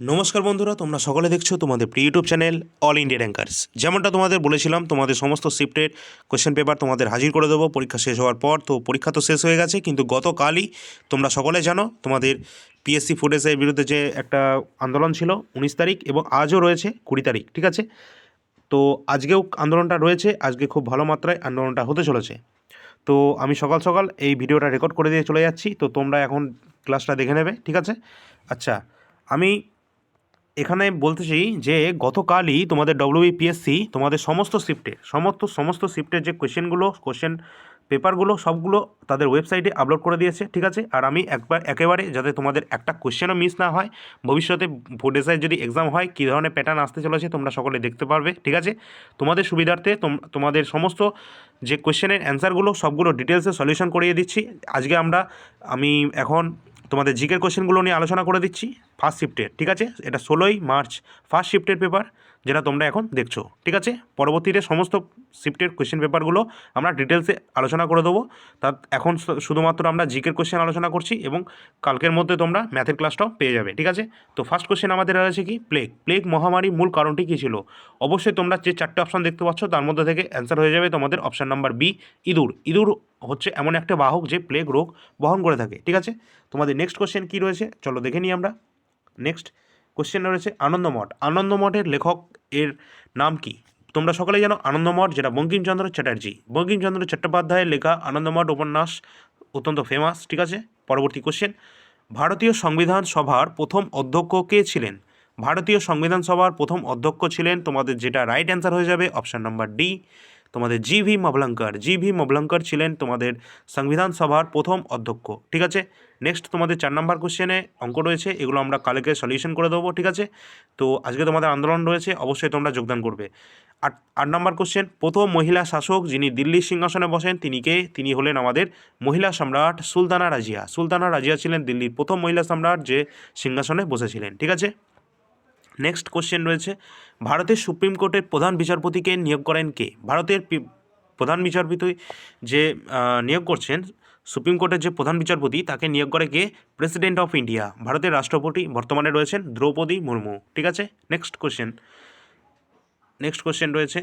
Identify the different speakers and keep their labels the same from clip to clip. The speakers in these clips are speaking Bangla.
Speaker 1: নমস্কার বন্ধুরা, তোমরা সকলে দেখছ তোমাদের প্রিয় YouTube channel all India rankers যেমনটা তোমাদের বলেছিলাম, তোমাদের সমস্ত শিফটের কোয়েশ্চেন পেপার তোমাদের হাজির করে দেবো। পরীক্ষা শেষ হওয়ার পর তো পরীক্ষা তো শেষ হয়ে গেছে, কিন্তু গতকালই তোমরা সকলে জানো, তোমাদের পিএসসি ফুডেসের বিরুদ্ধে যে একটা আন্দোলন ছিল উনিশ তারিখ এবং আজও রয়েছে কুড়ি তারিখ, ঠিক আছে? তো আজকেও আন্দোলনটা রয়েছে, আজকে খুব ভালো মাত্রায় আন্দোলনটা হতে চলেছে। তো আমি সকাল সকাল এই ভিডিওটা রেকর্ড করে দিয়ে চলে যাচ্ছি, তো তোমরা এখন ক্লাসটা দেখে নেবে, ঠিক আছে? আচ্ছা আমি এখানে বলতে চাই যে গতকালই তোমাদের ডব্লিউবিপিএসসি তোমাদের সমস্ত শিফটের সমস্ত সমস্ত শিফটের যে কোয়েশ্চেনগুলো কোয়েশ্চেন পেপারগুলো সবগুলো তাদের ওয়েবসাইটে আপলোড করে দিয়েছে, ঠিক আছে? আর আমি একবার, একেবারে যাতে তোমাদের একটা কোয়েশ্চেনও মিস না হয়, ভবিষ্যতে ভোটেসায় যদি এক্সাম হয়, কী ধরনের প্যাটার্ন আসতে চলেছে তোমরা সকলে দেখতে পারবে, ঠিক আছে? তোমাদের সুবিধার্থে তোম- তোমাদের সমস্ত যে কোয়েশ্চেনের অ্যান্সারগুলো সবগুলো ডিটেলসে সলিউশন করিয়ে দিচ্ছি। আজকে আমরা, আমি এখন তোমাদের জিকের কোশ্চেনগুলো নিয়ে আলোচনা করে দিচ্ছি ফার্স্ট শিফটের ঠিক আছে? এটা ষোলোই মার্চ ফার্স্ট শিফটের পেপার যেটা তোমরা এখন দেখছ, ঠিক আছে? পরবর্তীতে সমস্ত শিফটের কোশ্চেন পেপারগুলো আমরা ডিটেলসে আলোচনা করে দেবো। তা এখন শুধুমাত্র আমরা জিকের কোশ্চেন আলোচনা করছি এবং কালকের মধ্যে তোমরা ম্যাথের ক্লাসটাও পেয়ে যাবে, ঠিক আছে? তো ফার্স্ট কোশ্চেন আমাদের আছে কি? প্লেগ প্লেগ মহামারী মূল কারণটি কী ছিল? অবশ্যই তোমরা যে চারটে অপশন দেখতে পাচ্ছ, তার মধ্যে থেকে অ্যান্সার হয়ে যাবে তোমাদের অপশান নাম্বার বি ইঁদুর। ইঁদুর হচ্ছে এমন একটা বাহক যে প্লেগ রোগ বহন করে থাকে, ঠিক আছে? তোমাদের নেক্সট কোশ্চেন কী রয়েছে? চলো দেখে নিই আমরা। নেক্সট কোশ্চেন রয়েছে আনন্দমঠ। আনন্দমঠের লেখক এর নাম কি? তোমরা সকলেই জানো আনন্দমঠ, যেটা বঙ্কিমচন্দ্র চ্যাটার্জি। বঙ্কিমচন্দ্র চট্টোপাধ্যায়ের লেখা আনন্দমঠ উপন্যাস অত্যন্ত ফেমাস ঠিক আছে? পরবর্তী কোশ্চেন ভারতীয় সংবিধান সভার প্রথম অধ্যক্ষ কে ছিলেন? ভারতীয় সংবিধান সভার প্রথম অধ্যক্ষ ছিলেন, তোমাদের যেটা রাইট অ্যান্সার হয়ে যাবে অপশান নাম্বার ডি তোমাদের G V Mavalankar G V Mavalankar ছিলেন তোমাদের সংবিধান সভার প্রথম অধ্যক্ষ, ঠিক আছে? নেক্সট তোমাদের চার নম্বর কোশ্চেনে অঙ্ক রয়েছে, এগুলো আমরা কালকে সলিউশন করে দেবো, ঠিক আছে? তো আজকে তোমাদের আন্দোলন রয়েছে, অবশ্যই তোমরা যোগদান করবে। আট আট নম্বর কোশ্চেন প্রথম মহিলা শাসক যিনি দিল্লির সিংহাসনে বসেন, তিনি কে? তিনি হলেন আমাদের মহিলা সম্রাট সুলতানা রাজিয়া। সুলতানা রাজিয়া ছিলেন দিল্লির প্রথম মহিলা সম্রাট যে সিংহাসনে বসেছিলেন, ঠিক আছে? নেক্সট কোশ্চেন রয়েছে, ভারতের সুপ্রিম কোর্টের প্রধান বিচারপতিকে নিয়োগ করেন কে? ভারতের প্রধান বিচারপতি যে নিয়োগ করছেন, সুপ্রিম কোর্টের যে প্রধান বিচারপতি, তাকে নিয়োগ করে কে? প্রেসিডেন্ট অফ ইন্ডিয়া ভারতের রাষ্ট্রপতি, বর্তমানে রয়েছেন দ্রৌপদী মুর্মু। ঠিক আছে? নেক্সট কোশ্চেন নেক্সট কোশ্চেন রয়েছে,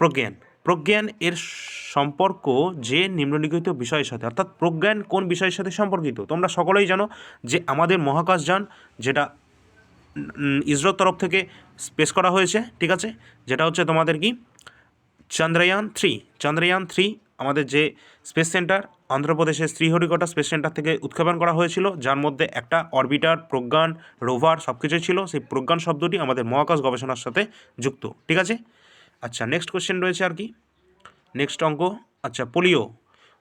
Speaker 1: প্রজ্ঞান। প্রজ্ঞান এর সম্পর্ক যে নিম্নলিখিত বিষয়ের সাথে, অর্থাৎ প্রজ্ঞান কোন বিষয়ের সাথে সম্পর্কিত? তোমরা সকলেই জানো যে আমাদের মহাকাশযান, যেটা ইসরোর তরফ থেকে স্পেস করা হয়েছে, ঠিক আছে? যেটা হচ্ছে তোমাদের কি? চন্দ্রয়ান থ্রি চন্দ্রয়ান থ্রি আমাদের যে স্পেস সেন্টার অন্ধ্রপ্রদেশের শ্রীহরিকোটা স্পেস সেন্টার থেকে উৎক্ষেপণ করা হয়েছিল, যার মধ্যে একটা অরবিটার প্রজ্ঞান রোভার সব কিছুই ছিল। সেই প্রজ্ঞান শব্দটি আমাদের মহাকাশ গবেষণার সাথে যুক্ত, ঠিক আছে? আচ্ছা নেক্সট কোশ্চেন রয়েছে আর কি? নেক্সট অঙ্ক আচ্ছা পোলিও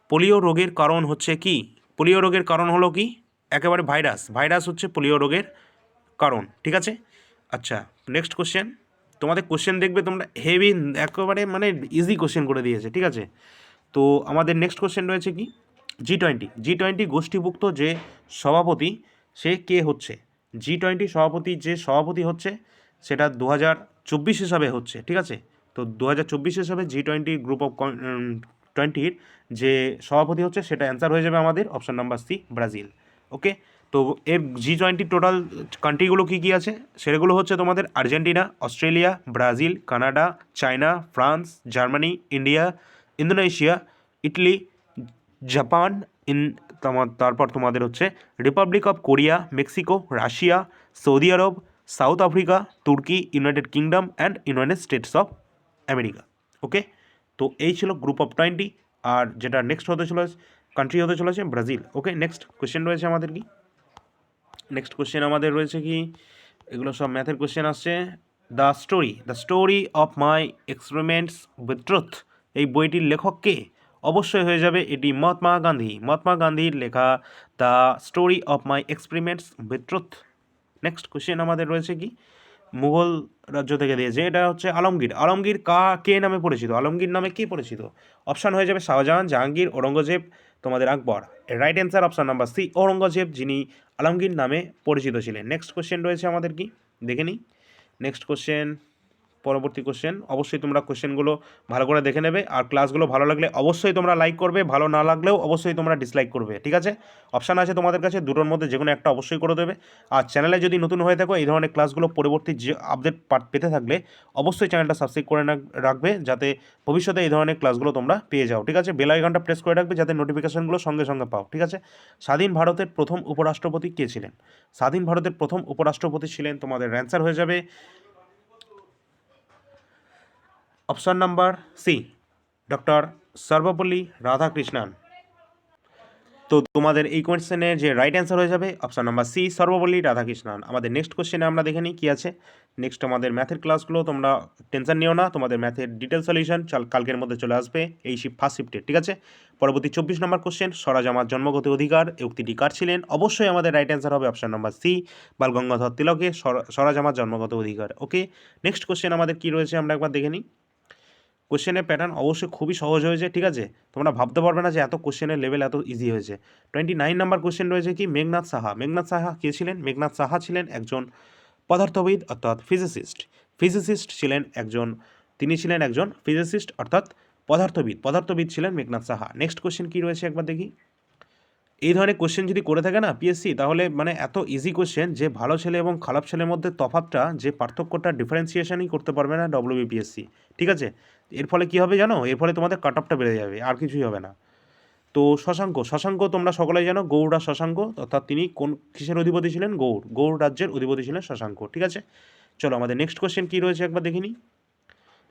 Speaker 1: পোলিও রোগের কারণ হচ্ছে কি? পোলিও রোগের কারণ হলো কি? একেবারে ভাইরাস ভাইরাস হচ্ছে পোলিও রোগের কারণ, ঠিক আছে? আচ্ছা নেক্সট কোশ্চেন তোমাদের কোশ্চেন দেখবে তোমরা হেভি একেবারে মানে ইজি কোশ্চেন করে দিয়েছে, ঠিক আছে? তো আমাদের নেক্সট কোশ্চেন রয়েছে কি? জি টোয়েন্টি জি টোয়েন্টি গোষ্ঠীভুক্ত যে সভাপতি, সে কে হচ্ছে? জি টোয়েন্টি সভাপতি যে সভাপতি হচ্ছে, সেটা দু হাজার চব্বিশ হিসাবে হচ্ছে, ঠিক আছে? তো দু হাজার চব্বিশ হিসাবে জি টোয়েন্টি গ্রুপ অফ টোয়েন্টির যে সভাপতি হচ্ছে, সেটা অ্যান্সার হয়ে যাবে আমাদের option number C Brazil okay তো এর জি টোয়েন্টি টোটাল কান্ট্রিগুলো কী কী আছে? সেগুলো হচ্ছে তোমাদের Argentina, Australia, Brazil, Canada, China, France, Germany, India, Indonesia, Italy, Japan, in তারপর তোমাদের হচ্ছে Republic of Korea Mexico Russia Saudi Arabia South Africa Turkey United Kingdom and United States of America okay তো এই ছিল গ্রুপ অফ টোয়েন্টি আর যেটা নেক্সট হতে চলেছে কান্ট্রি হতে চলেছে ব্রাজিল ওকে নেক্সট কোয়েশ্চেন রয়েছে আমাদের কি? নেক্সট কোশ্চেন আমাদের রয়েছে কি? এগুলো সব ম্যাথের কোশ্চেন আসছে। The story the story of my experiments with truth এই বইটির লেখক কে? অবশ্যই হয়ে যাবে এটি মহাত্মা গান্ধী। মহাত্মা গান্ধীর লেখা the story of my experiments with truth next question আমাদের রয়েছে কি? মুঘল রাজ্য থেকে দিয়েছে। এটা হচ্ছে আলমগীর। আলমগীর কা কে নামে পরিচিত? আলমগীর নামে কে পরিচিত? অপশান হয়ে যাবে শাহজাহান, জাহাঙ্গীর, ঔরঙ্গজেব তোমাদের Akbar. Right answer option number C Aurangzeb, যিনি আলমগীর নামে পরিচিত ছিলেন। নেক্সট কোশ্চেন রয়েছে আমাদের কি? দেখে নিই। নেক্সট কোশ্চেন পরবর্তী কোশ্চেন অবশ্যই তোমরা কোশ্চেনগুলো ভালো করে দেখে নেবে। আর ক্লাসগুলো ভালো লাগলে অবশ্যই তোমরা লাইক করবে, ভালো না লাগলেও অবশ্যই তোমরা ডিসলাইক করবে, ঠিক আছে? অপশান আছে তোমাদের কাছে, দুটোর মধ্যে যে কোনো একটা অবশ্যই করে দেবে। আর চ্যানেলে যদি নতুন হয়ে থাকো, এই ধরনের ক্লাসগুলো পরবর্তী যে আপডেট পেতে থাকলে অবশ্যই চ্যানেলটা সাবস্ক্রাইব করে রাখবে, যাতে ভবিষ্যতে এই ধরনের ক্লাসগুলো তোমরা পেয়ে যাও, ঠিক আছে? বেল আইকনটা প্রেস করে রাখবে, যাতে নোটিফিকেশনগুলো সঙ্গে সঙ্গে পাও, ঠিক আছে? স্বাধীন ভারতের প্রথম উপরাষ্ট্রপতি কে ছিলেন? স্বাধীন ভারতের প্রথম উপরাষ্ট্রপতি ছিলেন, তোমাদের অ্যান্সার হয়ে যাবে option number C, doctor Sarvepalli Radhakrishnan. তো তোমাদের এই কোয়েশ্চেনের যে রাইট অ্যান্সার হয়ে যাবে, option number C, Sarvepalli Radhakrishnan. আমাদের নেক্সট কোশ্চেনে আমরা দেখে নিই কী আছে। নেক্সট আমাদের ম্যাথের ক্লাসগুলো তোমরা টেনশন নিও না, তোমাদের ম্যাথের ডিটেল সলিউশন চাল কালকের মধ্যে চলে আসবে এই শিফট ফার্স্ট শিফটে ঠিক আছে? পরবর্তী চব্বিশ নম্বর কোশ্চেন স্বরাজ আমার জন্মগত অধিকার উক্তিটি কার ছিলেন? অবশ্যই আমাদের রাইট অ্যান্সার হবে option number C Bal Gangadhar তিলকে স্বর- স্বরাজ আমার জন্মগত অধিকার ওকে নেক্সট কোশ্চেন আমাদের কী রয়েছে, আমরা একবার দেখে নিই। কোশ্চেনের প্যাটার্ন অবশ্যই খুবই সহজ হয়েছে, ঠিক আছে? তোমরা ভাবতে পারবে না যে এত কোশ্চেনের লেভেল এত ইজি হয়েছে। টোয়েন্টি নাইন নাম্বার কোশ্চেন রয়েছে কি? মেঘনাথ সাহা। মেঘনাথ সাহা কে ছিলেন? মেঘনাথ সাহা ছিলেন একজন পদার্থবিদ, অর্থাৎ ফিজিসিস্ট ফিজিসিস্ট ছিলেন একজন, তিনি ছিলেন একজন ফিজিসিস্ট অর্থাৎ পদার্থবিদ। পদার্থবিদ ছিলেন মেঘনাথ সাহা। নেক্সট কোশ্চেন কী রয়েছে একবার দেখি? এই ধরনের কোশ্চেন যদি করে থাকে না পিএসসি তাহলে মানে এত ইজি কোশ্চেন যে ভালো ছেলে এবং খারাপ ছেলের মধ্যে তফাতটা যে পার্থক্যটা ডিফারেন্সিয়েশনই করতে পারবে না ডব্লিউবিপিএসসি ঠিক আছে? এর ফলে কী হবে জানো? এর ফলে তোমাদের কাট অফটা বেড়ে যাবে, আর কিছুই হবে না। তো শশাঙ্ক শশাঙ্ক তোমরা সকলেই জানো, গৌড় শশাঙ্ক, অর্থাৎ তিনি কোন, কিসের অধিপতি ছিলেন? গৌড়। গৌড় রাজ্যের অধিপতি ছিলেন শশাঙ্ক, ঠিক আছে? চলো, আমাদের নেক্সট কোশ্চেন কী রয়েছে একবার দেখিনি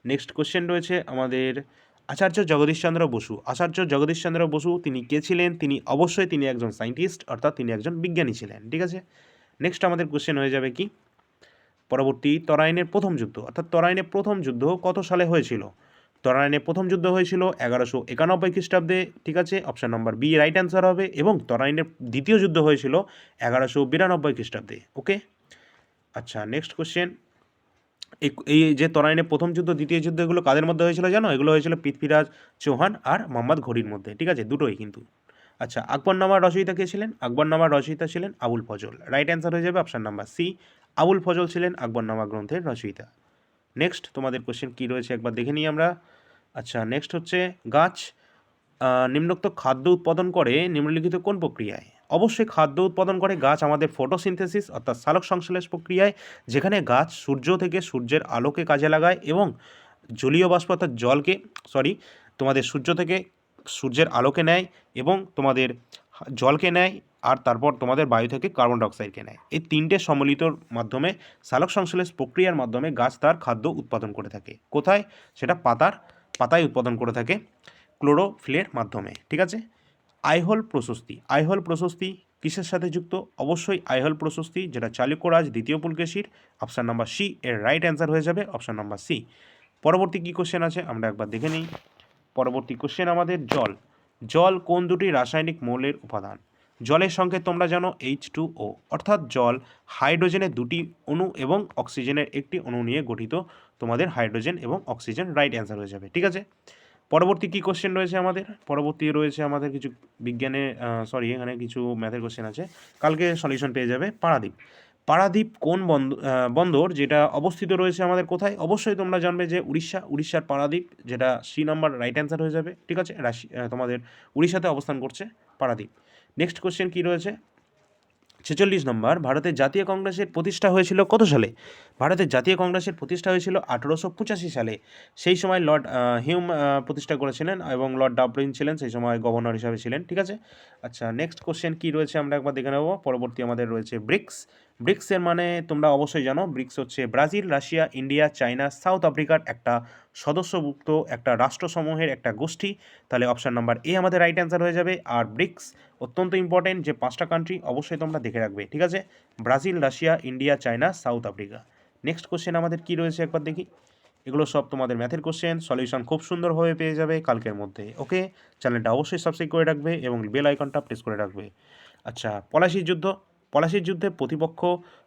Speaker 1: নেক্সট কোশ্চেন রয়েছে আমাদের আচার্য জগদীশচন্দ্র বসু। আচার্য জগদীশচন্দ্র বসু, তিনি কে ছিলেন? তিনি অবশ্যই তিনি একজন সায়েন্টিস্ট অর্থাৎ তিনি একজন বিজ্ঞানী ছিলেন, ঠিক আছে? নেক্সট আমাদের কোশ্চেন হয়ে যাবে কি? পরবর্তী তরাইনের প্রথম যুদ্ধ, অর্থাৎ তরাইনের প্রথম যুদ্ধ কত সালে হয়েছিল? তরাইনের প্রথম যুদ্ধ হয়েছিল এগারোশো একানব্বই খ্রিস্টাব্দে, ঠিক আছে? Option number B right answer হবে এবং তরাইনের দ্বিতীয় যুদ্ধ হয়েছিল এগারোশো বিরানব্বই খ্রিস্টাব্দে ওকে আচ্ছা নেক্সট কোশ্চেন এই যে তরাইনের প্রথম যুদ্ধ, দ্বিতীয় যুদ্ধ এগুলো কাদের মধ্যে হয়েছিল জানো? এগুলো হয়েছিল পৃথ্বীরাজ চৌহান আর মোহাম্মদ ঘড়ির মধ্যে, ঠিক আছে? দুটোই কিন্তু। আচ্ছা আকবরনামার রচয়িতা কে ছিলেন? আকবরনামার রচয়িতা ছিলেন আবুল ফজল। রাইট অ্যান্সার হয়ে যাবে option number C Abul Fazal ছিলেন আকবরনামা গ্রন্থের রচয়িতা। নেক্সট তোমাদের কোশ্চেন কী রয়েছে? একবার দেখে নিই আমরা। আচ্ছা নেক্সট হচ্ছে গাছ নিম্নোক্ত খাদ্য উৎপাদন করে নিম্নলিখিত কোন প্রক্রিয়ায়? অবশ্যই খাদ্য উৎপাদন করে গাছ আমাদের ফটোসিনথেসিস অর্থাৎ সালোক সংশ্লেষ প্রক্রিয়ায়, যেখানে গাছ সূর্য থেকে সূর্যের আলোকে কাজে লাগায় এবং জলীয় বাষ্প অর্থাৎ জলকে সরি তোমাদের সূর্য থেকে সূর্যের আলোকে নেয় এবং তোমাদের জলকে নেয় আর তারপর তোমাদের বায়ু থেকে কার্বন ডাইঅক্সাইডকে নেয়। এই তিনটে সম্মিলিতর মাধ্যমে সালোক সংশ্লেষ প্রক্রিয়ার মাধ্যমে গাছ তার খাদ্য উৎপাদন করে থাকে। কোথায়? সেটা পাতার পাতায় উৎপাদন করে থাকে ক্লোরোফিলের মাধ্যমে, ঠিক আছে? আইহোল প্রশস্তি। আইহোল প্রশস্তি কিসের সাথে যুক্ত? অবশ্যই আইহোল প্রশস্তি, যেটা চালুক্যরাজ, দ্বিতীয় পুলকেশির অপশান নাম্বার সি এর রাইট অ্যান্সার হয়ে যাবে অপশান নাম্বার সি পরবর্তী কী কোশ্চেন আছে? আমরা একবার দেখে নিই। পরবর্তী কোশ্চেন আমাদের জল। জল কোন দুটি রাসায়নিক মৌলের উপাদান? জলের সঙ্গে তোমরা জানো এইচ টু ও অর্থাৎ জল হাইড্রোজেনের দুটি অণু এবং অক্সিজেনের একটি অণু নিয়ে গঠিত। তোমাদের হাইড্রোজেন এবং অক্সিজেন রাইট অ্যান্সার হয়ে যাবে, ঠিক আছে? পরবর্তী কী কোশ্চেন রয়েছে আমাদের? পরবর্তী রয়েছে আমাদের কিছু বিজ্ঞানে সরি এখানে কিছু ম্যাথের কোশ্চেন আছে। কালকে সলিউশন পেয়ে যাবে পারাদ্বীপ। পারাদ্বীপ কোন বন্দর যেটা অবস্থিত রয়েছে আমাদের কোথায়? অবশ্যই তোমরা জানবে যে উড়িষ্যা, উড়িষ্যার পারাদ্বীপ, যেটা সি নাম্বার রাইট অ্যান্সার হয়ে যাবে, ঠিক আছে? রাশি তোমাদের উড়িষ্যাতে অবস্থান করছে পারাদ্বীপ। নেক্সট কোশ্চেন কী রয়েছে? ছেচল্লিশ নম্বর ভারতের জাতীয় কংগ্রেসের প্রতিষ্ঠা হয়েছিল কত সালে? ভারতের জাতীয় কংগ্রেসের প্রতিষ্ঠা হয়েছিল আঠেরোশো পঁচাশি সালে। সেই সময় লর্ড হিউম প্রতিষ্ঠা করেছিলেন এবং লর্ড ডাবলিন ছিলেন, সেই সময় গভর্নর হিসাবে ছিলেন, ঠিক আছে? আচ্ছা নেক্সট কোশ্চেন কী রয়েছে আমরা একবার দেখে নেব। পরবর্তী আমাদের রয়েছে ব্রিক্স। ব্রিক্সের মানে তোমরা অবশ্যই জানো, ব্রিক্স হচ্ছে Brazil, Russia, India, China, South আফ্রিকার একটা সদস্যভুক্ত, একটা রাষ্ট্রসমূহের একটা গোষ্ঠী। তাহলে অপশান নাম্বার এ আমাদের রাইট অ্যান্সার হয়ে যাবে। আর ব্রিক্স অত্যন্ত ইম্পর্টেন্ট যে পাঁচটা কান্ট্রি অবশ্যই তোমরা দেখে রাখবে, ঠিক আছে? Brazil, Russia, India, China, South Africa. Next question আমাদের কি রয়েছে একবার দেখি। এগুলো সব তোমাদের ম্যাথের কোশ্চেন সলিউশন খুব সুন্দরভাবে পেয়ে যাবে কালকের মধ্যে ওকে চ্যানেলটা অবশ্যই সাবস্ক্রাইব করে রাখবে এবং বেল আইকনটা প্রেস করে রাখবে। আচ্ছা পলাশির যুদ্ধ। পলাশির যুদ্ধে প্রতিপক্ষ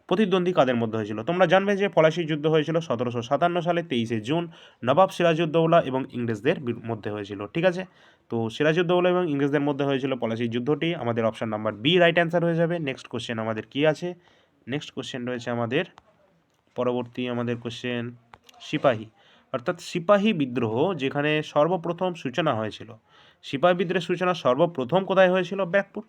Speaker 1: প্রতিদ্বন্দ্বী কাদের মধ্যে হয়েছিল? তোমরা জানবে যে পলাশির যুদ্ধ হয়েছিল সতেরোশো সাতান্ন সালে তেইশে জুন। নবাব সিরাজউদ্দৌলা এবং ইংরেজদের মধ্যে হয়েছিল, ঠিক আছে? তো সিরাজউদ্দৌলা এবং ইংরেজদের মধ্যে হয়েছিল পলাশির যুদ্ধটি। আমাদের option number B right answer হয়ে যাবে। নেক্সট কোশ্চেন আমাদের কি আছে? নেক্সট কোশ্চেন রয়েছে আমাদের পরবর্তী আমাদের কোশ্চেন সিপাহী। অর্থাৎ সিপাহী বিদ্রোহ যেখানে সর্বপ্রথম সূচনা হয়েছিল। সিপাহী বিদ্রোহের সূচনা সর্বপ্রথম কোথায় হয়েছিল? ব্যাকপুর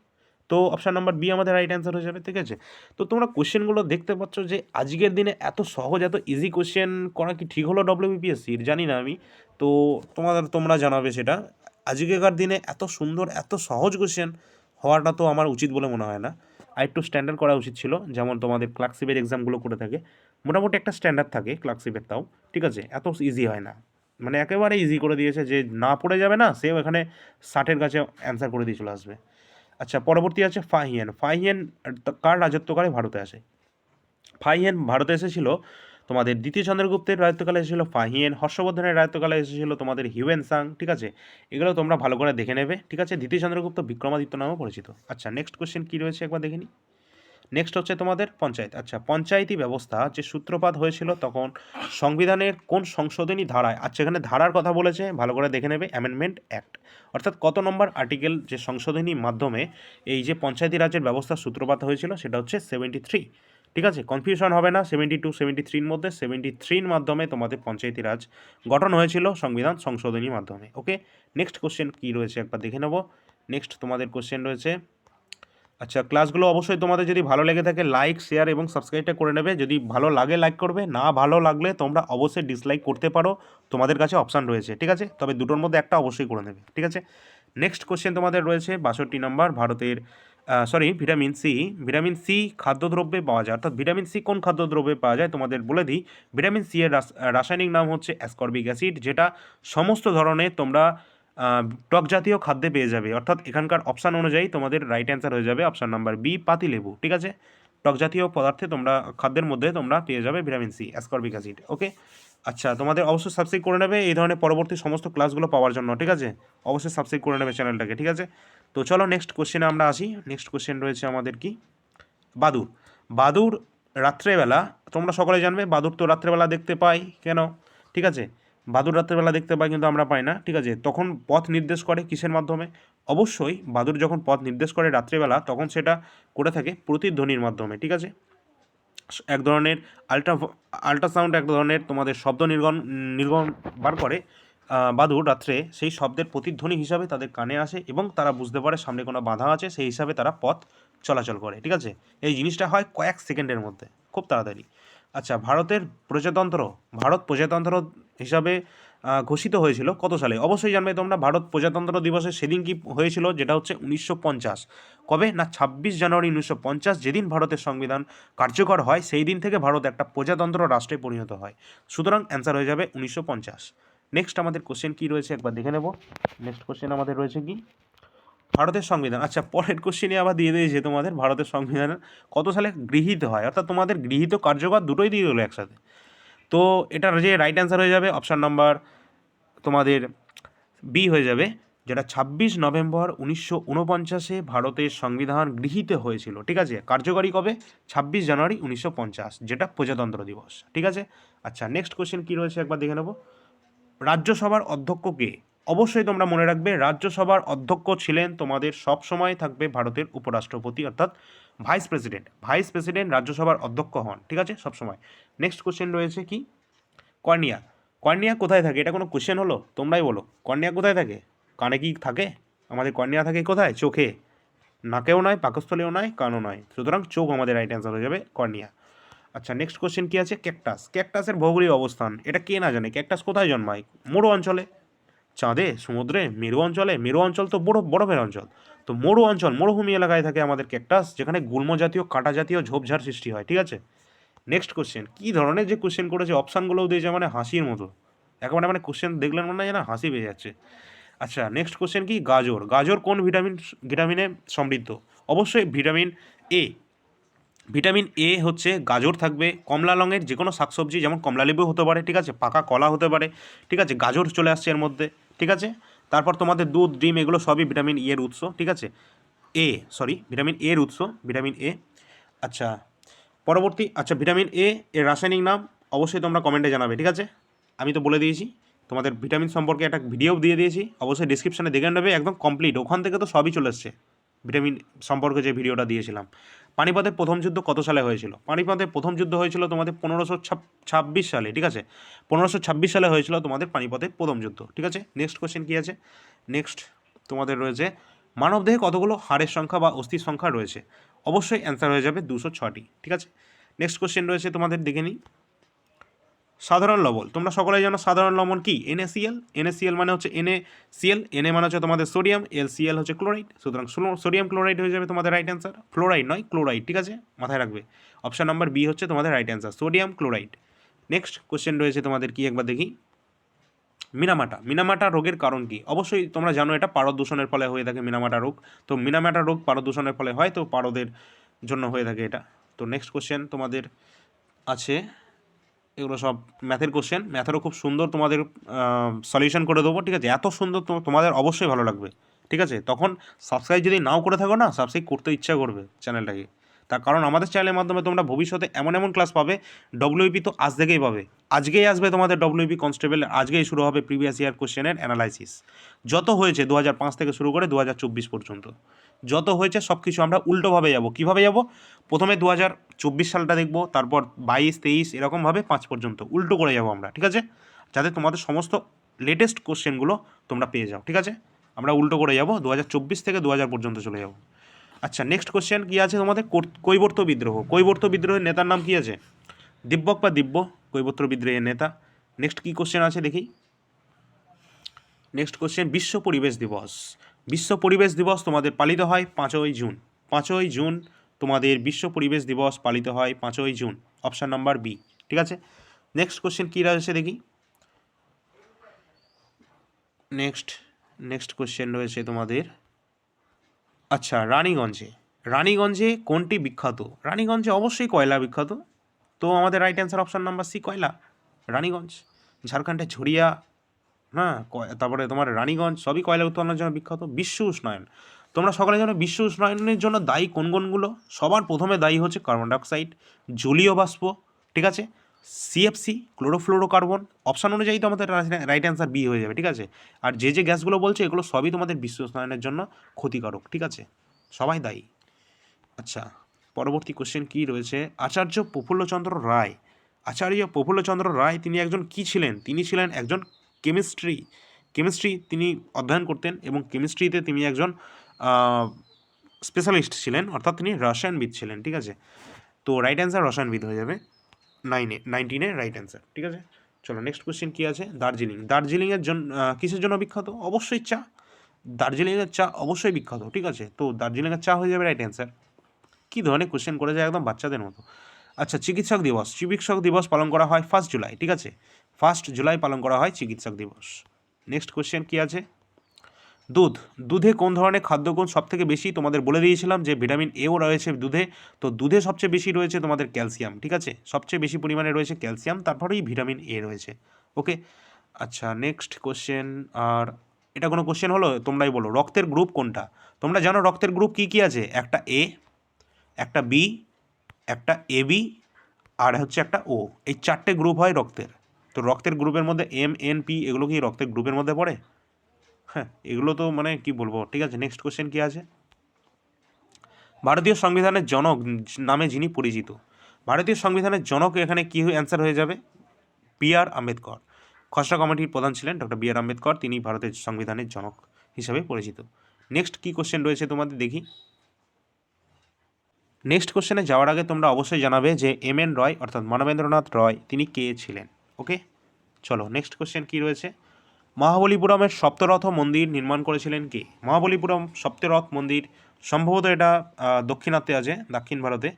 Speaker 1: তো অপশান নাম্বার বি আমাদের রাইট অ্যান্সার হয়ে যাবে ঠিক আছে? তো তোমরা কোশ্চেনগুলো দেখতে পাচ্ছ যে আজকের দিনে এত সহজ, এত ইজি কোশ্চেন করা কি ঠিক হলো ডব্লিউবিপিএসসির জানি না আমি। তো তোমাদের, তোমরা জানাবে সেটা। আজকেকার দিনে এত সুন্দর, এত সহজ কোশ্চেন হওয়াটা তো আমার উচিত বলে মনে হয় না। আর একটু স্ট্যান্ডার্ড করা উচিত ছিল, যেমন তোমাদের ক্লার্কশিপের এক্সামগুলো করে থাকে। মোটামুটি একটা স্ট্যান্ডার্ড থাকে ক্লার্কশিপের তাও, ঠিক আছে? এত ইজি হয় না। মানে একেবারে ইজি করে দিয়েছে যে না পড়ে যাবে না, সেও এখানে ষাটের কাছে অ্যান্সার করে দিয়ে চলে আসবে। আচ্ছা পরবর্তী আছে ফাহিয়েন। ফাহিয়েন কার রাজত্বকালে ভারতে আসে? ফাহিয়েন ভারতে এসেছিল তোমাদের দ্বিতীয় চন্দ্রগুপ্তের রাজত্বকালে এসেছিল, ফাহিয়েন হর্ষবর্ধনের রাজত্বকালে এসেছিল, তোমাদের হিউয়েন সাং, ঠিক আছে? এগুলো তোমরা ভালো করে দেখে নেবে, ঠিক আছে? দ্বিতীয় চন্দ্রগুপ্ত বিক্রমাদিত্য নামেও পরিচিত। আচ্ছা নেক্সট কোশ্চেন কী রয়েছে একবার দেখে নিই নেক্সট হচ্ছে তোমাদের পঞ্চায়েত। আচ্ছা পঞ্চায়েতি ব্যবস্থা যে সূত্রপাত হয়েছিল তখন সংবিধানের কোন সংশোধনী ধারায় আচ্ছা এখানে ধারার কথা বলেছে, ভালো করে দেখে নেবে অ্যামেন্ডমেন্ট অ্যাক্ট অর্থাৎ কত নম্বর আর্টিকেল যে সংশোধনীর মাধ্যমে এই যে পঞ্চায়েতি রাজ্যের ব্যবস্থা সূত্রপাত হয়েছিল সেটা হচ্ছে সেভেন্টি থ্রি ঠিক আছে? কনফিউশন হবে না সেভেন্টি টু সেভেন্টি থ্রির মধ্যে সেভেন্টি থ্রির মাধ্যমে তোমাদের পঞ্চায়েতি রাজ গঠন হয়েছিল সংবিধান সংশোধনীর মাধ্যমে। ওকে নেক্সট কোশ্চেন কী রয়েছে একবার দেখে নেব। নেক্সট তোমাদের কোশ্চেন রয়েছে আচ্ছা ক্লাসগুলো অবশ্যই তোমাদের যদি ভালো লেগে থাকে লাইক শেয়ার এবং সাবস্ক্রাইবটা করে নেবে। যদি ভালো লাগে লাইক করবে। না ভালো লাগলে তোমরা অবশ্যই ডিসলাইক করতে পারো। তোমাদের কাছে অপশান রয়েছে, ঠিক আছে? তবে দুটোর মধ্যে একটা অবশ্যই করে নেবে, ঠিক আছে? নেক্সট কোশ্চেন তোমাদের রয়েছে, বাষট্টি নম্বর, ভারতের sorry vitamin C vitamin C খাদ্যদ্রব্যে পাওয়া যায়। অর্থাৎ ভিটামিন সি কোন খাদ্যদ্রব্যে পাওয়া যায়? তোমাদের বলে দিই ভিটামিন সি এর রাসায়নিক নাম হচ্ছে অ্যাসকর্বিক অ্যাসিড যেটা সমস্ত ধরনের তোমরা টক জাতীয় খাদ্যে পেয়ে যাবে। অর্থাৎ এখানকার অপশান অনুযায়ী তোমাদের রাইট অ্যান্সার হয়ে যাবে অপশান নাম্বার বি পাতিলেবু ঠিক আছে? টক জাতীয় পদার্থে তোমরা, খাদ্যের মধ্যে তোমরা পেয়ে যাবে vitamin C ascorbic acid okay আচ্ছা তোমাদের অবশ্যই সাবস্ক্রাইব করে নেবে এই ধরনের পরবর্তী সমস্ত ক্লাসগুলো পাওয়ার জন্য, ঠিক আছে? অবশ্যই সাবস্ক্রাইব করে নেবে চ্যানেলটাকে ঠিক আছে? তো চলো নেক্সট কোশ্চেনে আমরা আসি। নেক্সট কোশ্চেন রয়েছে আমাদের কি? বাদুর বাদুর রাত্রেবেলা, তোমরা সকলে জানবে বাদুর তো রাত্রেবেলা দেখতে পাই, কেন? ঠিক আছে? বাদুর রাত্রেবেলা দেখতে পাই কিন্তু আমরা পাই না, ঠিক আছে? তখন পথ নির্দেশ করে কিসের মাধ্যমে? অবশ্যই বাদুর যখন পথ নির্দেশ করে রাত্রেবেলা, তখন সেটা করে থাকে প্রতিধ্বনির মাধ্যমে, ঠিক আছে? এক ধরনের আল্ট্রা আল্ট্রাসাউন্ড এক ধরনের তোমাদের শব্দ নির্গম নির্গম বার করে বাদুর রাত্রে সেই শব্দের প্রতিধ্বনি হিসাবে তাদের কানে আসে এবং তারা বুঝতে পারে সামনে কোনো বাধা আছে, সেই হিসাবে তারা পথ চলাচল করে, ঠিক আছে? এই জিনিসটা হয় কয়েক সেকেন্ডের মধ্যে, খুব তাড়াতাড়ি। আচ্ছা ভারতের প্রজাতন্ত্র, ভারত প্রজাতন্ত্র হিসাবে ঘোষিত হয়েছিল কত সালে? অবশ্যই জানবে তোমরা, ভারত প্রজাতন্ত্র দিবসে সেদিন কি হয়েছিল? যেটা হচ্ছে উনিশশো পঞ্চাশ। কবে? না, ছাব্বিশ জানুয়ারি উনিশশো পঞ্চাশ, যেদিন ভারতের সংবিধান কার্যকর হয়, সেই দিন থেকে ভারত একটা প্রজাতন্ত্র রাষ্ট্রে পরিণত হয়। সুতরাং অ্যান্সার হয়ে যাবে উনিশশো পঞ্চাশ। নেক্সট আমাদের কোশ্চেন কী রয়েছে? একবার দেখে নেব। নেক্সট কোশ্চেন আমাদের রয়েছে কি? ভারতের সংবিধান। আচ্ছা পরের কোশ্চেনে আবার দিয়ে দিয়েছে তোমাদের। ভারতের সংবিধান কত সালে গৃহীত হয়? অর্থাৎ তোমাদের গৃহীত কার্যকর দুটোই দিয়ে দিলো একসাথে। তো এটার যে রাইট অ্যান্সার হয়ে যাবে অপশান নাম্বার তোমাদের বি হয়ে যাবে, যেটা ছাব্বিশ নভেম্বর উনিশশো উনপঞ্চাশে ভারতের সংবিধান গৃহীত হয়েছিল। ঠিক আছে? কার্যকরী কবে? ছাব্বিশ জানুয়ারি উনিশশো পঞ্চাশ, যেটা প্রজাতন্ত্র দিবস। ঠিক আছে? আচ্ছা নেক্সট কোশ্চেন কী রয়েছে? একবার দেখে নেব। রাজ্যসভার অধ্যক্ষ কে? অবশ্যই তোমরা মনে রাখবে, রাজ্যসভার অধ্যক্ষ ছিলেন তোমাদের সব সময় থাকবে ভারতের উপরাষ্ট্রপতি, অর্থাৎ ভাইস প্রেসিডেন্ট ভাইস প্রেসিডেন্ট রাজ্যসভার অধ্যক্ষ হন, ঠিক আছে? সব সময়। নেক্সট কোশ্চেন রয়েছে কি? কর্নিয়া। কর্নিয়া কোথায় থাকে? এটা কোনো কোশ্চেন হলো? তোমরাই বলো। কর্নিয়া কোথায় থাকে? কানে কি থাকে? আমাদের কর্নিয়া থাকে কোথায়? চোখে। নাকেও নয়, পাকস্থলেও নয়, কানও নয়। সুতরাং চোখ আমাদের রাইট অ্যান্সার হয়ে যাবে কর্নিয়া। আচ্ছা নেক্সট কোশ্চেন কি আছে? ক্যাকটাস। ক্যাকটাসের ভৌগোলিক অবস্থান। এটা কে না জানে? ক্যাকটাস কোথায় জন্মায়? মরু অঞ্চলে। চাঁদে, সমুদ্রে, মেরু অঞ্চলে, মেরু অঞ্চল তো বড়, বরফের অঞ্চল। তো মরু অঞ্চল, মরুভূমি এলাকায় থাকে আমাদের ক্যাকটাস যেখানে গুল্ম জাতীয়, কাঁটা জাতীয় ঝোপঝাড় সৃষ্টি হয়, ঠিক আছে? নেক্সট কোশ্চেন কী ধরনের যে কোশ্চেন করেছে অপশানগুলোও দিয়েছে মানে হাসির মতো। একেবারে মানে কোশ্চেন দেখলেন মনে হয় না হাসি পেয়ে যাচ্ছে। আচ্ছা নেক্সট কোশ্চেন কি? গাজর। গাজর কোন ভিটামিন ভিটামিনে সমৃদ্ধ? অবশ্যই ভিটামিন এ ভিটামিন এ হচ্ছে গাজর থাকবে, কমলা রঙের যে কোনো শাকসবজি, যেমন কমলা লেবু হতে পারে, ঠিক আছে, পাকা কলা হতে পারে, ঠিক আছে, গাজর চলে আসছে এর মধ্যে, ঠিক আছে? তারপর তোমাদের দুধ, ডিম, এগুলো সবই ভিটামিন ই এর উৎস, ঠিক আছে? এ সরি ভিটামিন এর উৎস, ভিটামিন এ আচ্ছা পরবর্তী আচ্ছা ভিটামিন এ এর রাসায়নিক নাম অবশ্যই তোমরা কমেন্টে জানাবে, ঠিক আছে? আমি তো বলে দিয়েছি, তোমাদের ভিটামিন সম্পর্কে একটা ভিডিও দিয়ে দিয়েছি, অবশ্যই ডিসক্রিপশানে দেখে নেবে, একদম কমপ্লিট ওখান থেকে তো সবই চলে এসছে, ভিটামিন সম্পর্কে যে ভিডিওটা দিয়েছিলাম। পানিপথের প্রথম যুদ্ধ কত সালে হয়েছিল? পানিপথের প্রথম যুদ্ধ হয়েছিল তোমাদের পনেরোশো ছাব্বিশ সালে, ঠিক আছে? পনেরোশো ছাব্বিশ সালে হয়েছিল তোমাদের পানিপথের প্রথম যুদ্ধ, ঠিক আছে? নেক্সট কোশ্চেন কী আছে? নেক্সট তোমাদের রয়েছে, মানবদেহে কতগুলো হাড়ের সংখ্যা বা অস্থির সংখ্যা রয়েছে? অবশ্যই অ্যান্সার হয়ে যাবে দুশো ছটি ঠিক আছে? নেক্সট কোয়েশ্চেন রয়েছে তোমাদের, দেখে নিই। সাধারণ লবণ। তোমরা সকলেই জানো সাধারণ লবণ কি? এনএসিএল এনএসিএল মানে হচ্ছে এনএসিএল এনএ মানে হচ্ছে তোমাদের সোডিয়াম এল এলসিএল হচ্ছে ক্লোরাইড সুতরাং সোডিয়াম ক্লোরাইড হয়ে যাবে তোমাদের রাইট অ্যান্সার ফ্লোরাইড নয় ক্লোরাইড ঠিক আছে? মাথায় রাখবে। অপশান নাম্বার বি হচ্ছে তোমাদের right answer sodium chloride next question রয়েছে তোমাদের কি? একবার দেখি। মিনামাটা। মিনামাটা রোগের কারণ কি? অবশ্যই তোমরা জানো এটা পারদ দূষণের ফলে হয়ে থাকে মিনামাটা রোগ। তো মিনামাটা রোগ পারদ দূষণের ফলে হয়, তো পারদের জন্য হয়ে থাকে এটা। তো নেক্সট কোশ্চেন তোমাদের আছে এগুলো সব ম্যাথের কোশ্চেন ম্যাথেরও খুব সুন্দর তোমাদের সলিউশন করে দেবো, ঠিক আছে? এত সুন্দর তোমাদের অবশ্যই ভালো লাগবে, ঠিক আছে? তখন সাবস্ক্রাইব যদি নাও করে থাকো না সাবস্ক্রাইব করতে ইচ্ছা করবে চ্যানেলটাকে তার কারণ আমাদের চ্যানেলের মাধ্যমে তোমরা ভবিষ্যতে এমন এমন ক্লাস পাবে ডব্লিউপি তো আজ থেকেই পাবে। আজকেই আসবে তোমাদের ডব্লিউপি কনস্টেবল আজকেই শুরু হবে প্রিভিয়াস ইয়ার কোশ্চেনের অ্যানালাইসিস যত হয়েছে দু থেকে শুরু করে দু হাজার চব্বিশ পর্যন্ত। যত হয়েছে সব কিছু আমরা উল্টোভাবে যাব। কীভাবে যাব? প্রথমে দু হাজার চব্বিশ সালটা দেখব, তারপর বাইশ, তেইশ, এরকমভাবে পাঁচ পর্যন্ত। উল্টো করে যাব আমরা, ঠিক আছে? যাতে তোমাদের সমস্ত লেটেস্ট কোশ্চেনগুলো তোমরা পেয়ে যাও, ঠিক আছে? আমরা উল্টো করে যাব দু হাজার চব্বিশ থেকে দু হাজার পর্যন্ত চলে যাব। আচ্ছা নেক্সট কোশ্চেন কী আছে তোমাদের? কৈবর্ত বিদ্রোহ। কৈবর্ত বিদ্রোহের নেতার নাম কী আছে? দিব্যক বা দিব্য? কৈবর্ত বিদ্রোহের নেতা। নেক্সট কী কোশ্চেন আছে দেখি? নেক্সট কোশ্চেন বিশ্ব পরিবেশ দিবস। বিশ্ব পরিবেশ দিবস তোমাদের পালিত হয় পাঁচই জুন। পাঁচই জুন তোমাদের বিশ্ব পরিবেশ দিবস পালিত হয় পাঁচই জুন। অপশান নাম্বার বি, ঠিক আছে? নেক্সট কোশ্চেন কী রয়েছে দেখি? নেক্সট নেক্সট কোশ্চেন রয়েছে তোমাদের। আচ্ছা রানীগঞ্জে। রানীগঞ্জে কোনটি বিখ্যাত? রানীগঞ্জে অবশ্যই কয়লা বিখ্যাত। তো আমাদের right answer option number C কয়লা। রানীগঞ্জ, ঝাড়খণ্ডের ঝরিয়া হ্যাঁ তারপরে তোমার রানীগঞ্জ, সবই কয়লা উৎপাদনের জন্য বিখ্যাত, বিশ্ব উষ্ণায়ন। তোমরা সকলে জানো বিশ্ব উষ্ণায়নের জন্য দায়ী কোন কোনগুলো? সবার প্রথমে দায়ী হচ্ছে কার্বন ডাইঅক্সাইড জলীয় বাষ্প, ঠিক আছে? সিএফসি ক্লোরোফ্লোরোকার্বন অপশান অনুযায়ী তো আমাদের রাইট অ্যান্সার বি হয়ে যাবে, ঠিক আছে? আর যে যে গ্যাসগুলো বলছে, এগুলো সবই তোমাদের বিশ্ব উষ্ণায়নের জন্য ক্ষতিকারক, ঠিক আছে? সবাই দায়ী। আচ্ছা পরবর্তী কোশ্চেন কী রয়েছে? আচার্য প্রফুল্লচন্দ্র রায়। আচার্য প্রফুল্লচন্দ্র রায়, তিনি একজন কি ছিলেন? তিনি ছিলেন একজন কেমিস্ট্রি কেমিস্ট্রি তিনি অধ্যয়ন করতেন এবং কেমিস্ট্রিতে তিনি একজন স্পেশালিস্ট ছিলেন, অর্থাৎ তিনি রসায়নবিদ ছিলেন, ঠিক আছে? তো রাইট অ্যান্সার রসায়নবিদ হয়ে যাবে। নাইনে নাইনটিনে রাইট অ্যান্সার ঠিক আছে? চলো নেক্সট কোশ্চেন কী আছে? দার্জিলিং। দার্জিলিংয়ের জন্য কিসের জন্য বিখ্যাত? অবশ্যই চা। দার্জিলিংয়ের চা অবশ্যই বিখ্যাত, ঠিক আছে? তো দার্জিলিংয়ের চা হয়ে যাবে রাইট অ্যান্সার কী ধরনের কোশ্চেন করেছে একদম বাচ্চাদের মতো? আচ্ছা চিকিৎসক দিবস। চিকিৎসক দিবস পালন করা হয় ফার্স্ট জুলাই ঠিক আছে? ফার্স্ট জুলাই পালন করা হয় চিকিৎসক দিবস। নেক্সট কোশ্চেন কী আছে? দুধ, দুধে কোন ধরনের খাদ্যগুণ সব থেকে বেশি? তোমাদের বলে দিয়েছিলাম যে ভিটামিন এও রয়েছে দুধে, তো দুধে সবচেয়ে বেশি রয়েছে তোমাদের ক্যালসিয়াম, ঠিক আছে? সবচেয়ে বেশি পরিমাণে রয়েছে ক্যালসিয়াম, তারপরেই ভিটামিন এ রয়েছে ওকে আচ্ছা নেক্সট কোশ্চেন আর এটা কোনো কোশ্চেন হলো? তোমরাই বলো, রক্তের গ্রুপ কোনটা? তোমরা জানো রক্তের গ্রুপ কী কী আছে? একটা এ একটা বি একটা এবি আর হচ্ছে একটা ও এই চারটে গ্রুপ হয় রক্তের। তো রক্তের গ্রুপের মধ্যে এম এন পি এগুলো কি রক্তের গ্রুপের মধ্যে পড়ে? হ্যাঁ এগুলো তো মানে কি বলব? ঠিক আছে নেক্সট কোশ্চেন কী আছে? ভারতীয় সংবিধানের জনক নামে যিনি পরিচিত, ভারতীয় সংবিধানের জনক এখানে কি অ্যান্সার হয়ে যাবে? B R Ambedkar. খসড়া কমিটির প্রধান ছিলেন ডক্টর বি আর আম্বেদকর, তিনি ভারতের সংবিধানের জনক হিসাবে পরিচিত। নেক্সট কি কোশ্চেন রয়েছে তোমাদের দেখি? নেক্সট কোশ্চেনে যাওয়ার আগে তোমরা অবশ্যই জানাবে যে এম এন রয় অর্থাৎ মানবেন্দ্রনাথ রয় তিনি কে ছিলেন? ওকে চলো নেক্সট কোশ্চেন কী রয়েছে? মহাবলীপুরমের সপ্তরথ মন্দির নির্মাণ করেছিলেন কে? মহাবলীপুরম সপ্তরথ মন্দির সম্ভবত এটা দক্ষিণাতে আছে, দক্ষিণ ভারতে।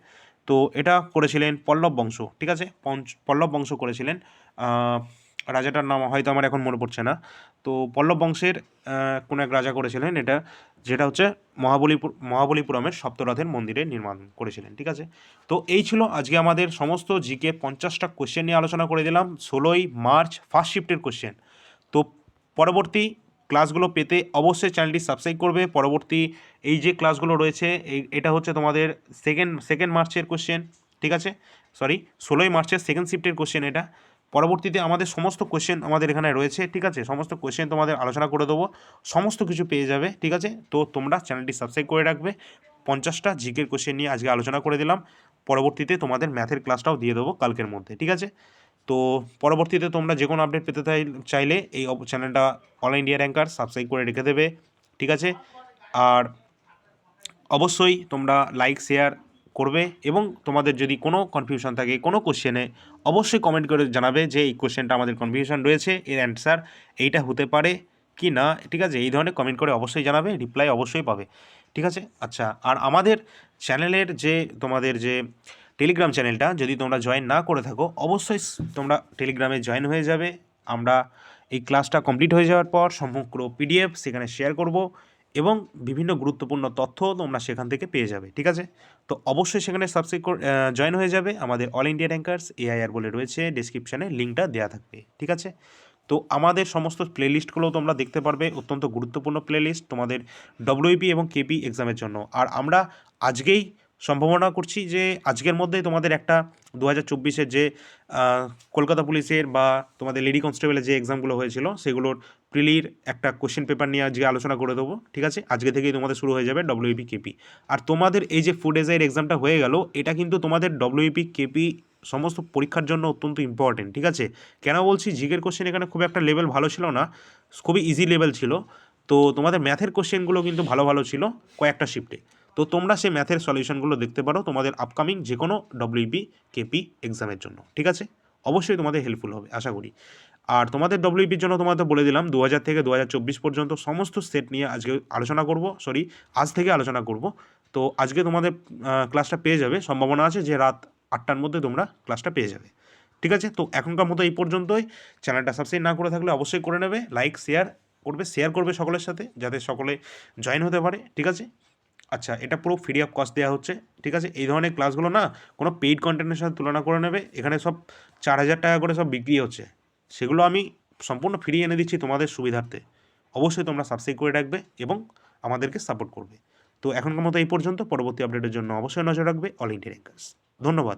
Speaker 1: তো এটা করেছিলেন পল্লব বংশ, ঠিক আছে? পঞ্চ, পল্লব বংশ করেছিলেন রাজাটার নাম হয়তো আমার এখন মনে পড়ছে না। তো পল্লব বংশের কোনো এক রাজা করেছিলেন এটা, যেটা হচ্ছে মহাবলীপুর, মহাবলীপুরমের সপ্তরথের মন্দিরে নির্মাণ করেছিলেন, ঠিক আছে? তো এই ছিল আজকে আমাদের সমস্ত জিকে পঞ্চাশটা কোশ্চেন নিয়ে আলোচনা করে দিলাম, ষোলোই মার্চ ফার্স্ট শিফটের কোশ্চেন তো পরবর্তী ক্লাসগুলো পেতে অবশ্যই চ্যানেলটি সাবস্ক্রাইব করবে, পরবর্তী এই যে ক্লাসগুলো রয়েছে, এই, এটা হচ্ছে তোমাদের সেকেন্ড সেকেন্ড মার্চের কোশ্চেন ঠিক আছে? সরি ষোলোই মার্চের সেকেন্ড শিফটের কোশ্চেন এটা। পরবর্তীতে আমাদের সমস্ত কোশ্চেন আমাদের এখানে রয়েছে, ঠিক আছে? সমস্ত কোয়েশ্চেন তোমাদের আলোচনা করে দেবো। সমস্ত কিছু পেয়ে যাবে, ঠিক আছে? তো তোমরা চ্যানেলটি সাবস্ক্রাইব করে রাখবে। পঞ্চাশটা জিকের কোশ্চেন নিয়ে আজকে আলোচনা করে দিলাম। পরবর্তীতে তোমাদের ম্যাথের ক্লাসটাও দিয়ে দেবো কালকের মধ্যে, ঠিক আছে? তো পরবর্তীতে তোমরা যে কোনো আপডেট পেতে চাই- চাইলে এই চ্যানেলটা অল ইন্ডিয়া র্যাঙ্কার সাবস্ক্রাইব করে রেখে দেবে, ঠিক আছে? আর অবশ্যই তোমরা লাইক শেয়ার করবে এবং তোমাদের যদি কোনো কনফিউশন থাকে, কোনো কোশ্চেনে অবশ্যই কমেন্ট করে জানাবে যে এই কোশ্চেনটা আমাদের কনফিউশন রয়েছে, এর অ্যান্সার এইটা হতে পারে কি না, ঠিক আছে? এই ধরনের কমেন্ট করে অবশ্যই জানাবে রিপ্লাই অবশ্যই পাবে, ঠিক আছে? আচ্ছা আর আমাদের চ্যানেলের যে, তোমাদের যে টেলিগ্রাম চ্যানেলটা যদি তোমরা জয়েন না করে থাকো, অবশ্যই তোমরা টেলিগ্রামে জয়েন হয়ে যাবে। আমরা এই ক্লাসটা কমপ্লিট হয়ে যাওয়ার পর, সমগ্র পিডিএফ সেখানে শেয়ার করব। এবং বিভিন্ন গুরুত্বপূর্ণ তথ্য তোমরা সেখান থেকে পেয়ে যাবে, ঠিক আছে? তো অবশ্যই সেখানে সাবস্ক্রাইব জয়েন হয়ে যাবে। আমাদের অল ইন্ডিয়া র্যাঙ্কার্স এআইআর বলে রয়েছে ডিসক্রিপশানে লিঙ্কটা দেওয়া থাকবে, ঠিক আছে? তো আমাদের সমস্ত প্লেলিস্টগুলো তোমরা দেখতে পারবে, অত্যন্ত গুরুত্বপূর্ণ প্লেলিস্ট তোমাদের ডব্লিউপি এবং কেপি এক্সামের জন্য। আর আমরা আজকেই সম্ভাবনা করছি যে আজকের মধ্যেই তোমাদের একটা দু হাজার চব্বিশের যে কলকাতা পুলিশের বা তোমাদের লেডি কনস্টেবলের যে এক্সামগুলো হয়েছিল, সেগুলোর প্রিলির একটা কোশ্চেন পেপার নিয়ে আজকে আলোচনা করে দেবো, ঠিক আছে? আজকে থেকেই তোমাদের শুরু হয়ে যাবে ডব্লিউপি কেপি আর তোমাদের এই যে ফুড এজাইয়ের এক্সামটা হয়ে গেল, এটা কিন্তু তোমাদের ডব্লিউপি কেপি সমস্ত পরীক্ষার জন্য অত্যন্ত ইম্পর্টেন্ট ঠিক আছে? কেন বলছি? জিকের কোশ্চেন এখানে খুব একটা লেভেল ভালো ছিল না, খুবই ইজি লেভেল ছিল। তো তোমাদের ম্যাথের কোশ্চেনগুলো কিন্তু ভালো ভালো ছিল কয়েকটা শিফটে তো তোমরা সেই ম্যাথের সলিউশনগুলো দেখতে পারো তোমাদের আপকামিং যে কোনো ডব্লিউবি কেপি এক্সামের জন্য, ঠিক আছে? অবশ্যই তোমাদের হেল্পফুল হবে, আশা করি। আর তোমাদের ডব্লিউপির জন্য তোমাদের বলে দিলাম দু হাজার থেকে দু হাজার চব্বিশ পর্যন্ত সমস্ত সেট নিয়ে আজকে আলোচনা করব সরি আজ থেকে আলোচনা করব। তো আজকে তোমাদের ক্লাসটা পেয়ে যাবে। সম্ভাবনা আছে যে রাত আটটার মধ্যে তোমরা ক্লাসটা পেয়ে যাবে। ঠিক আছে? তো এখনকার মতো এই পর্যন্তই। চ্যানেলটা সাবস্ক্রাইব না করে থাকলে অবশ্যই করে নেবে। লাইক শেয়ার করবে শেয়ার করবে সকলের সাথে, যাতে সকলে জয়েন হতে পারে। ঠিক আছে? আচ্ছা এটা পুরো ফ্রি অফ কস্ট দেওয়া হচ্ছে। ঠিক আছে? এই ধরনের ক্লাসগুলো না কোনো পেইড কন্টেন্টের সাথে তুলনা করে নেবে। এখানে সব চার হাজার টাকা করে সব বিক্রি হচ্ছে। সেগুলো আমি সম্পূর্ণ ফিরিয়ে এনে দিচ্ছি তোমাদের সুবিধার্থে। অবশ্যই তোমরা সাবস্ক্রাইব করে রাখবে এবং আমাদেরকে সাপোর্ট করবে। তো এখনকার মতো এই পর্যন্ত। পরবর্তী আপডেটের জন্য অবশ্যই নজর রাখবে। অল ইন্ডিয়া র্যাঙ্কার্স ধন্যবাদ।